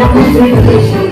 Não me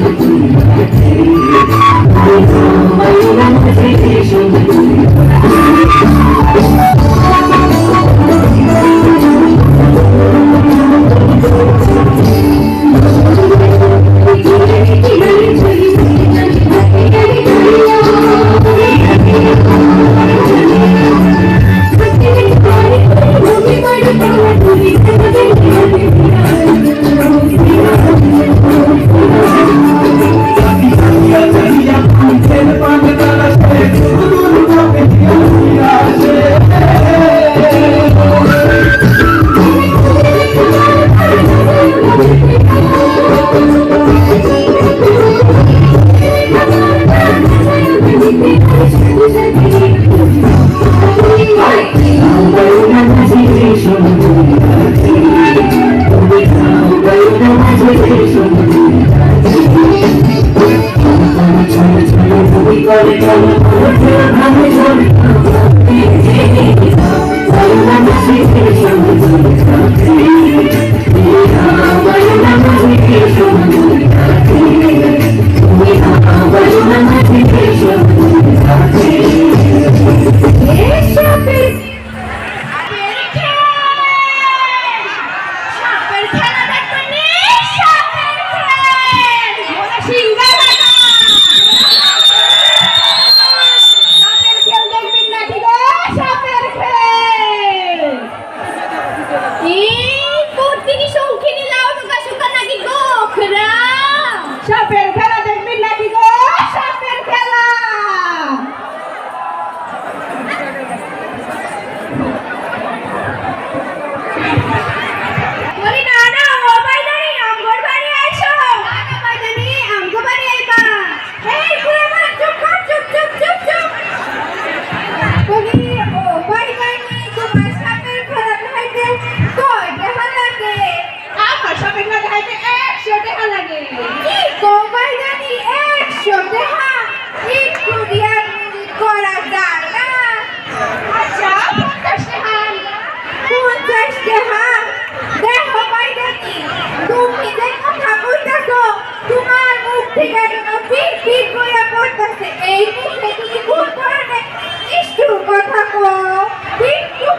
থেকে যেন ঠিক ঠিক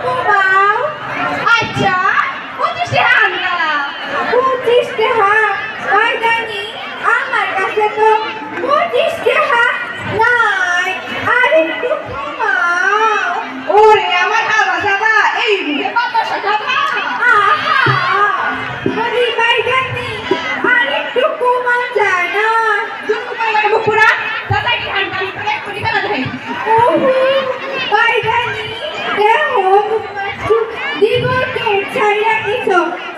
কথা Thank you.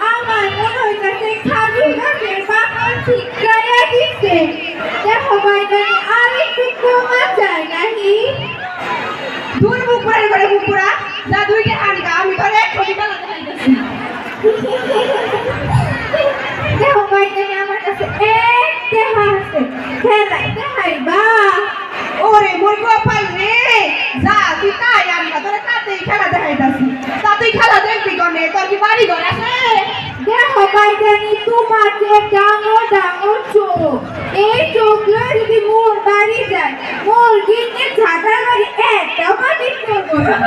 জানি তোমার যে ডাঙর ডাঙর চোখ। এই চোখগুলো যদি মোর বাড়ি যায়, মোর গিন্নি ছাতার বাড়ি, একটা পাটি করব না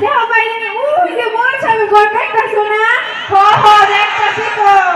দেখো বাইরে ওই যে মোর সঙ্গে গল্প একটা শোনা। হ হ একটা শোনা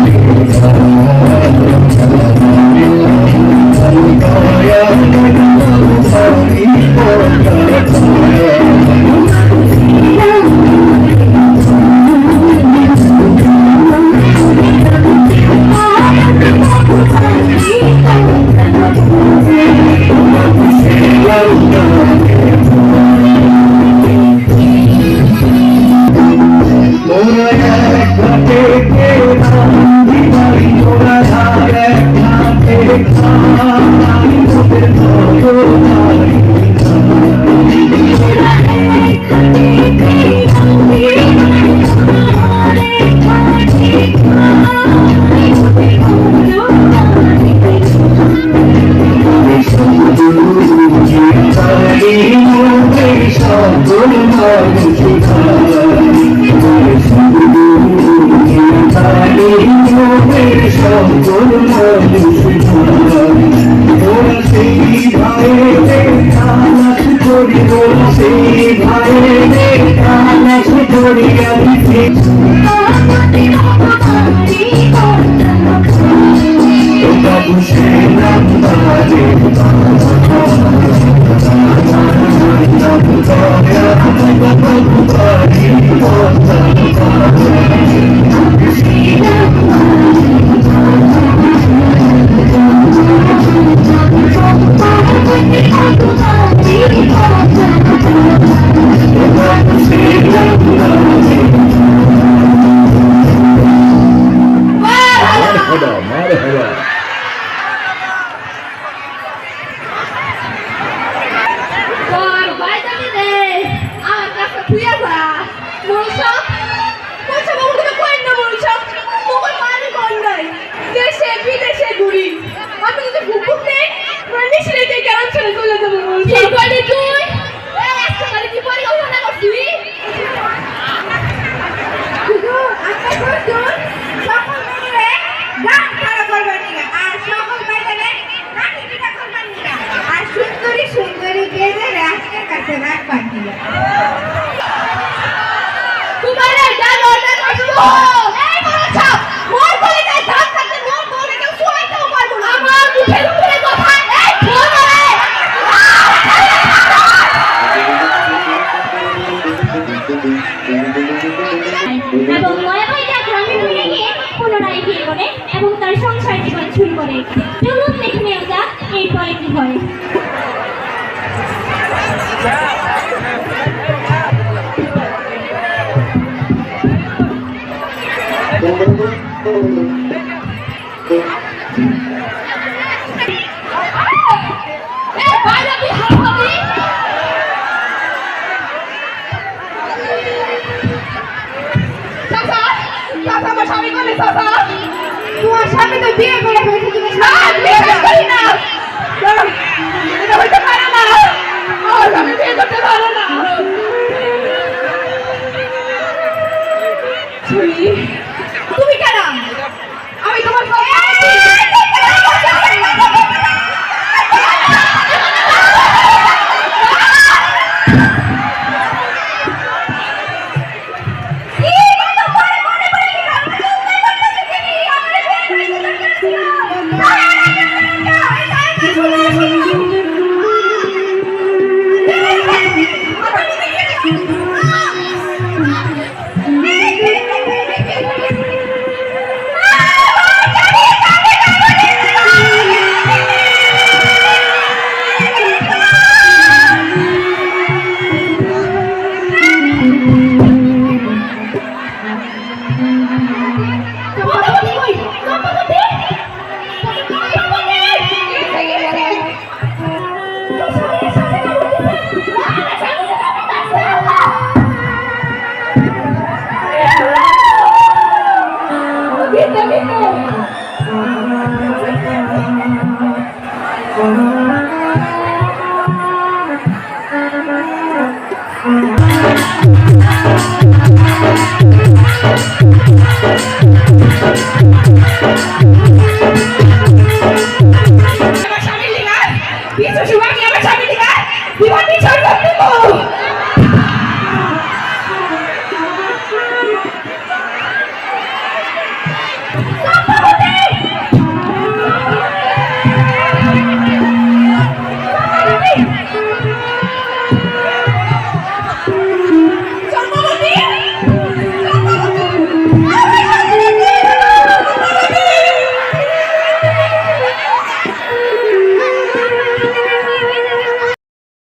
তোমার স্বামী তো বিয়ে করে ফেলেছে তুমি না বিয়ে করি না